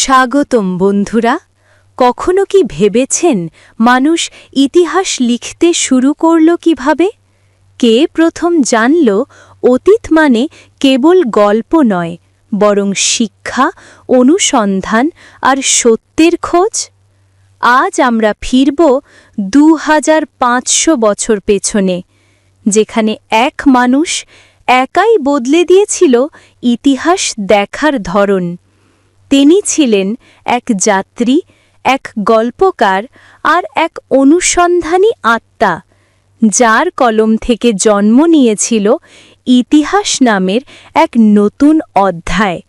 স্বাগতম বন্ধুরা। কখনো কি ভেবেছেন মানুষ ইতিহাস লিখতে শুরু করল কীভাবে? কে প্রথম জানল অতীত মানে কেবল গল্প নয়, বরং শিক্ষা, অনুসন্ধান আর সত্যের খোঁজ? আজ আমরা ফিরব দু হাজার পাঁচশো বছর পেছনে, যেখানে এক মানুষ একাই বদলে দিয়েছিল ইতিহাস দেখার ধরন। তিনি ছিলেন এক যাত্রী, এক গল্পকার আর এক অনুসন্ধানী আত্মা, যার কলম থেকে জন্ম নিয়েছিল ইতিহাস নামের এক নতুন অধ্যায়।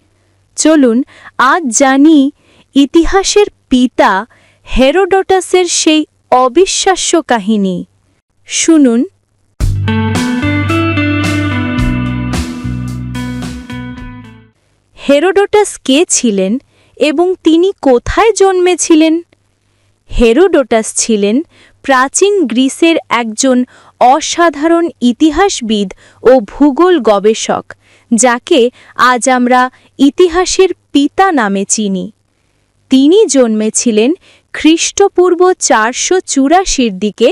চলুন আজ জানি ইতিহাসের পিতা হেরোডটাসের সেই অবিশ্বাস্য কাহিনী। শুনুন। হেরোডোটাস কে ছিলেন এবং তিনি কোথায় জন্মেছিলেন? হেরোডোটাস ছিলেন প্রাচীন গ্রিসের একজন অসাধারণ ইতিহাসবিদ ও ভূগোল গবেষক, যাকে আজ আমরা ইতিহাসের পিতা নামে চিনি। তিনি জন্মেছিলেন খ্রিস্টপূর্ব চারশো চুরাশির দিকে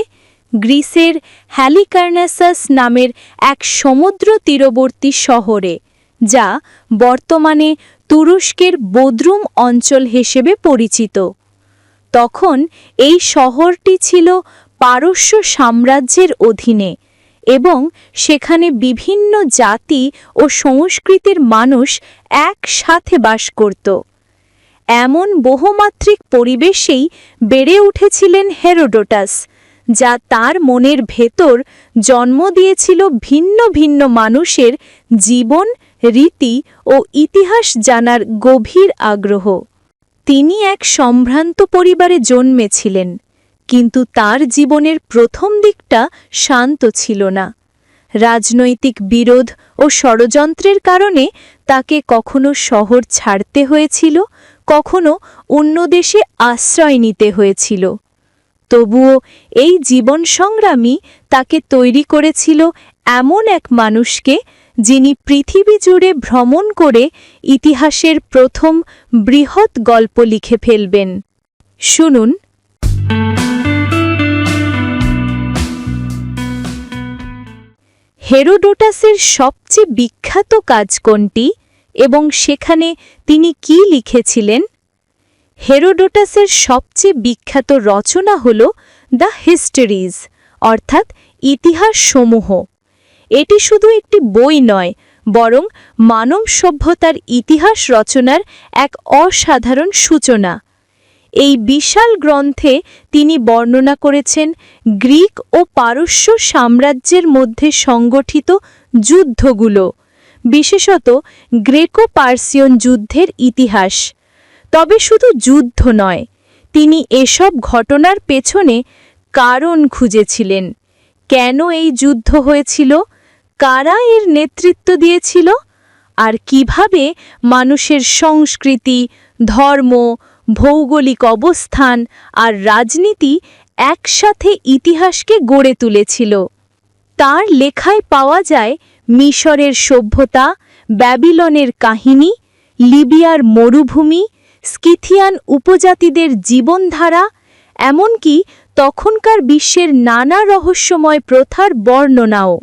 গ্রিসের হ্যালিকার্নাসাস নামের এক সমুদ্র তীরবর্তী শহরে। যা বর্তমানে তুরস্কের বদ্রুম অঞ্চল হিসেবে পরিচিত। তখন এই শহরটি ছিল পারস্য সাম্রাজ্যের অধীনে এবং সেখানে বিভিন্ন জাতি ও সংস্কৃতির মানুষ একসাথে বাস করত। এমন বহুমাত্রিক পরিবেশেই বেড়ে উঠেছিলেন হেরোডোটাস, যা তার মনের ভেতর জন্ম দিয়েছিল ভিন্ন ভিন্ন মানুষের জীবন রীতি ও ইতিহাস জানার গভীর আগ্রহ। তিনি এক সম্ভ্রান্ত পরিবারে জন্মেছিলেন, কিন্তু তার জীবনের প্রথম দিকটা শান্ত ছিল না। রাজনৈতিক বিরোধ ও ষড়যন্ত্রের কারণে তাকে কখনো শহর ছাড়তে হয়েছিল, কখনো অন্য দেশে আশ্রয় নিতে হয়েছিল। তবুও এই জীবন সংগ্রামী তাকে তৈরি করেছিল এমন এক মানুষকে যিনি পৃথিবী জুড়ে ভ্রমণ করে ইতিহাসের প্রথম বৃহৎ গল্প লিখে ফেলবেন। শুনুন। হেরোডোটাসের সবচেয়ে বিখ্যাত কাজ কোনটি এবং সেখানে তিনি কি লিখেছিলেন? হেরোডোটাসের সবচেয়ে বিখ্যাত রচনা হল দ্য হিস্টোরিজ, অর্থাৎ ইতিহাস সমূহ এটি শুধু একটি বই নয়, বরং মানব সভ্যতার ইতিহাস রচনার এক অসাধারণ সূচনা। এই বিশাল গ্রন্থে তিনি বর্ণনা করেছেন গ্রিক ও পারস্য সাম্রাজ্যের মধ্যে সংগঠিত যুদ্ধগুলো, বিশেষত গ্রেকো পার্সিয়ন যুদ্ধের ইতিহাস। তবে শুধু যুদ্ধ নয়, তিনি এসব ঘটনার পেছনে কারণ খুঁজেছিলেন। কেন এই যুদ্ধ হয়েছিল? কারা এর নেতৃত্ব দিয়েছিল? আর কীভাবে মানুষের সংস্কৃতি, ধর্ম, ভৌগোলিক অবস্থান আর রাজনীতি একসাথে ইতিহাসকে গড়ে তুলেছিল? তার লেখায় পাওয়া যায় মিশরের সভ্যতা, ব্যাবিলনের কাহিনী, লিবিয়ার মরুভূমি, স্কিথিয়ান উপজাতিদের জীবনধারা, এমনকি তখনকার বিশ্বের নানা রহস্যময় প্রথার বর্ণনাও।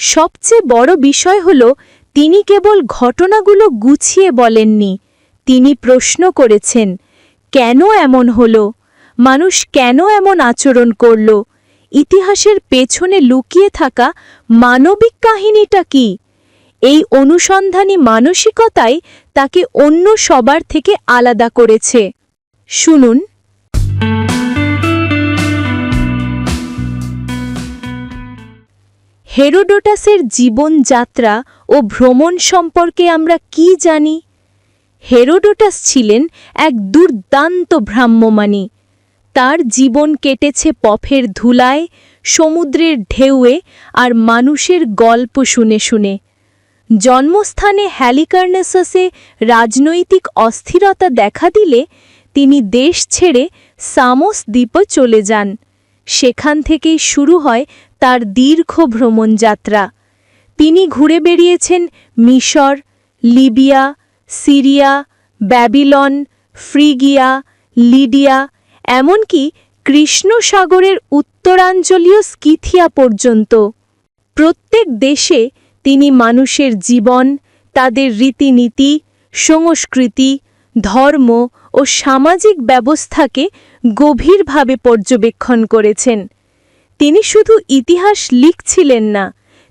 সবচেয়ে বড় বিষয় হল, তিনি কেবল ঘটনাগুলো গুছিয়ে বলেননি। তিনি প্রশ্ন করেছেন, কেন এমন হল? মানুষ কেন এমন আচরণ করল? ইতিহাসের পেছনে লুকিয়ে থাকা মানবিক কাহিনীটা কি? এই অনুসন্ধানী মানসিকতাই তাকে অন্য সবার থেকে আলাদা করেছে। শুনুন। হেরোডোটাসের জীবনযাত্রা ও ভ্রমণ সম্পর্কে আমরা কি জানি? হেরোডোটাস ছিলেন এক দুর্দান্ত ভ্রাম্যমানী তার জীবন কেটেছে পফের ধুলায়, সমুদ্রের ঢেউয়ে আর মানুষের গল্প শুনে শুনে। জন্মস্থানে হ্যালিকার্নেসাসে রাজনৈতিক অস্থিরতা দেখা দিলে তিনি দেশ ছেড়ে সামোস দ্বীপে চলে যান। সেখান থেকেই শুরু হয় তার দীর্ঘ ভ্রমণযাত্রা। তিনি ঘুরে বেরিয়েছেন মিশর, Libya, Syria, Babylon, Phrygia, Lydia, এমনকি কৃষ্ণ সাগরের উত্তরাঞ্চলীয় স্কিথিয়া পর্যন্ত। প্রত্যেক দেশে তিনি মানুষের জীবন, তাদের রীতিনীতি, সংস্কৃতি, ধর্ম ও সামাজিক ব্যবস্থাকে গভীরভাবে পর্যবেক্ষণ করেছেন। তিনি শুধু ইতিহাস লিখছিলেন না,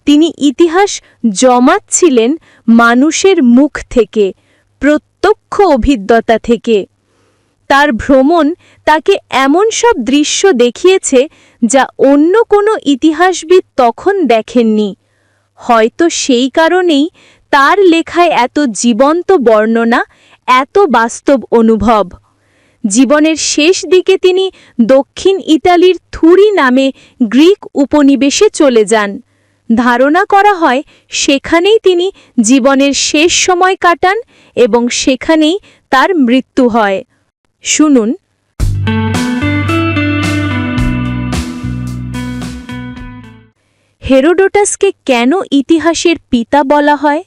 তিনি ইতিহাস জমাচ্ছিলেন মানুষের মুখ থেকে, প্রত্যক্ষ অভিজ্ঞতা থেকে। তার ভ্রমণ তাকে এমন সব দৃশ্য দেখিয়েছে যা অন্য কোনো ইতিহাসবিদ তখন দেখেননি। হয়তো সেই কারণেই তার লেখায় এত জীবন্ত বর্ণনা এত বাস্তব অনুভব। জীবনের শেষ দিকে তিনি দক্ষিণ ইতালির থুরি নামে গ্রিক উপনিবেশে চলে যান। ধারণা করা হয় সেখানেই তিনি জীবনের শেষ সময় কাটান এবং সেখানেই তার মৃত্যু হয়। শুনুন। হেরোডোটাসকে কেন ইতিহাসের পিতা বলা হয়?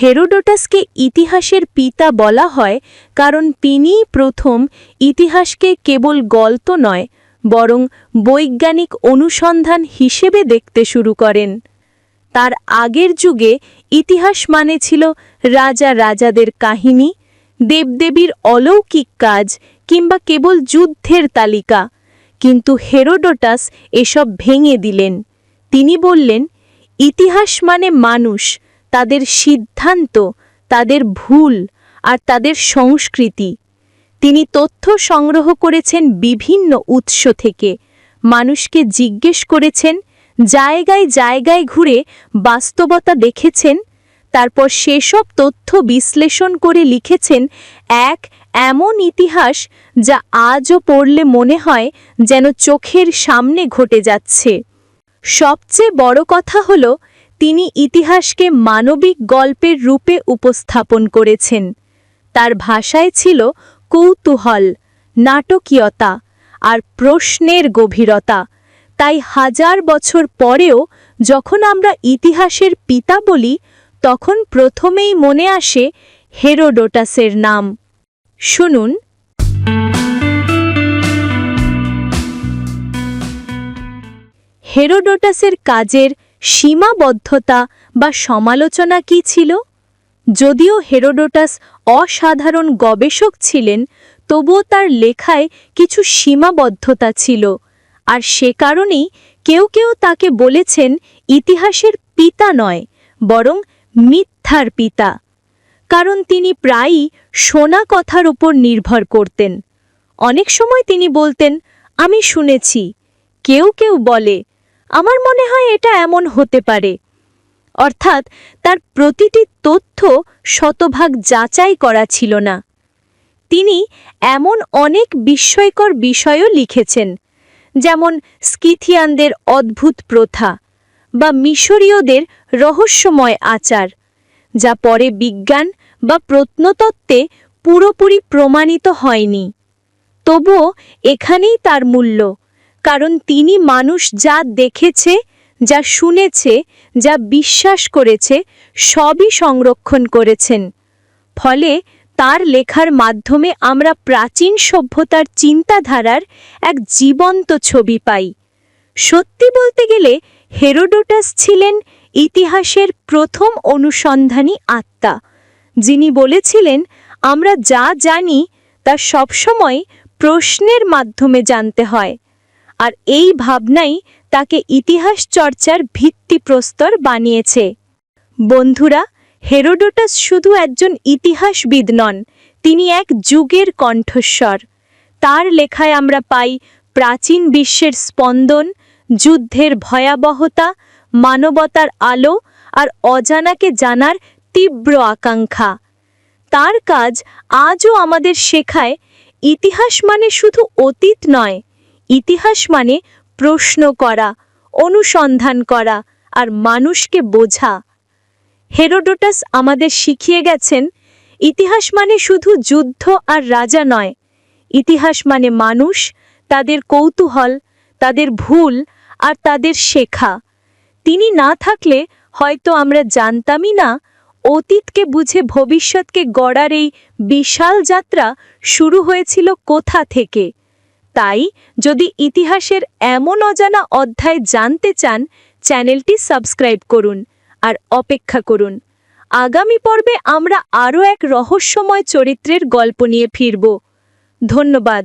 হেরোডোটাসকে ইতিহাসের পিতা বলা হয় কারণ তিনিই প্রথম ইতিহাসকে কেবল গল্প নয়, বরং বৈজ্ঞানিক অনুসন্ধান হিসেবে দেখতে শুরু করেন। তার আগের যুগে ইতিহাস মানে ছিল রাজা রাজাদের কাহিনী, দেবদেবীর অলৌকিক কাজ কিংবা কেবল যুদ্ধের তালিকা। কিন্তু হেরোডোটাস এসব ভেঙে দিলেন। তিনি বললেন, ইতিহাস মানে মানুষ তাদের সিদ্ধান্ত, তাদের ভুল আর তাদের সংস্কৃতি। তিনি তথ্য সংগ্রহ করেছেন বিভিন্ন উৎস থেকে। মানুষকে জিজ্ঞেস করেছেন, জায়গায় জায়গায় ঘুরে বাস্তবতা দেখেছেন। তারপর সেসব তথ্য বিশ্লেষণ করে লিখেছেন এক এমন ইতিহাস যা আজও পড়লে মনে হয় যেন চোখের সামনে ঘটে যাচ্ছে। সবচেয়ে বড় কথা হল তিনি ইতিহাসকে মানবিক গল্পের রূপে উপস্থাপন করেছেন। তার ভাষায় ছিল কৌতূহল, নাটকীয়তা আর প্রশ্নের গভীরতা। তাই হাজার বছর পরেও যখন আমরা ইতিহাসের পিতা বলি, তখন প্রথমেই মনে আসে হেরোডোটাসের নাম। শুনুন। হেরোডোটাসের কাজের সীমাবদ্ধতা বা সমালোচনা কি ছিল? যদিও হেরোডোটাস অসাধারণ গবেষক ছিলেন, তবুও তার লেখায় কিছু সীমাবদ্ধতা ছিল। আর সে কারণেই কেউ কেউ তাকে বলেছেন ইতিহাসের পিতা নয়, বরং মিথ্যার পিতা। কারণ তিনি প্রায়ই শোনা কথার উপর নির্ভর করতেন। অনেক সময় তিনি বলতেন, আমি শুনেছি। কেউ কেউ বলে আমার মনে হয় এটা এমন হতে পারে। অর্থাৎ তার প্রতিটি তথ্য শতভাগ যাচাই করা ছিল না। তিনি এমন অনেক বিস্ময়কর বিষয়ও লিখেছেন, যেমন স্কিথিয়ানদের অদ্ভুত প্রথা বা মিশরীয়দের রহস্যময় আচার, যা পরে বিজ্ঞান বা প্রত্নতত্ত্বে পুরোপুরি প্রমাণিত হয়নি। তবুও এখানেই তার মূল্য। কারণ তিনি মানুষ যা দেখেছে, যা শুনেছে, যা বিশ্বাস করেছে, সবই সংরক্ষণ করেছেন। ফলে তার লেখার মাধ্যমে আমরা প্রাচীন সভ্যতার চিন্তাধারার এক জীবন্ত ছবি পাই। সত্যি বলতে গেলে, হেরোডোটাস ছিলেন ইতিহাসের প্রথম অনুসন্ধানী আত্মা, যিনি বলেছিলেন, আমরা যা জানি, তা সবসময় প্রশ্নের মাধ্যমে জানতে হয়। আর এই ভাবনাই তাকে ইতিহাস চর্চার ভিত্তিপ্রস্তর বানিয়েছে। বন্ধুরা, হেরোডোটাস শুধু একজন ইতিহাসবিদ নন, তিনি এক যুগের কণ্ঠস্বর। তার লেখায় আমরা পাই প্রাচীন বিশ্বের স্পন্দন, যুদ্ধের ভয়াবহতা, মানবতার আলো আর অজানাকে জানার তীব্র আকাঙ্ক্ষা। তার কাজ আজও আমাদের শেখায়, ইতিহাস মানে শুধু অতীত নয় ইতিহাস মানে প্রশ্ন করা, অনুসন্ধান করা আর মানুষকে বোঝা। হেরোডোটাস আমাদের শিখিয়ে গেছেন, ইতিহাস মানে শুধু যুদ্ধ আর রাজা নয়। ইতিহাস মানে মানুষ, তাদের কৌতূহল, তাদের ভুল আর তাদের শেখা। তিনি না থাকলে হয়তো আমরা জানতামই না, অতীতকে বুঝে ভবিষ্যৎকে গড়ার এই বিশাল যাত্রা শুরু হয়েছিল কোথা থেকে। তাই যদি ইতিহাসের এমন অজানা অধ্যায় জানতে চান, চ্যানেলটি সাবস্ক্রাইব করুন আর অপেক্ষা করুন। আগামী পর্বে আমরা আরও এক রহস্যময় চরিত্রের গল্প নিয়ে ফিরব। ধন্যবাদ।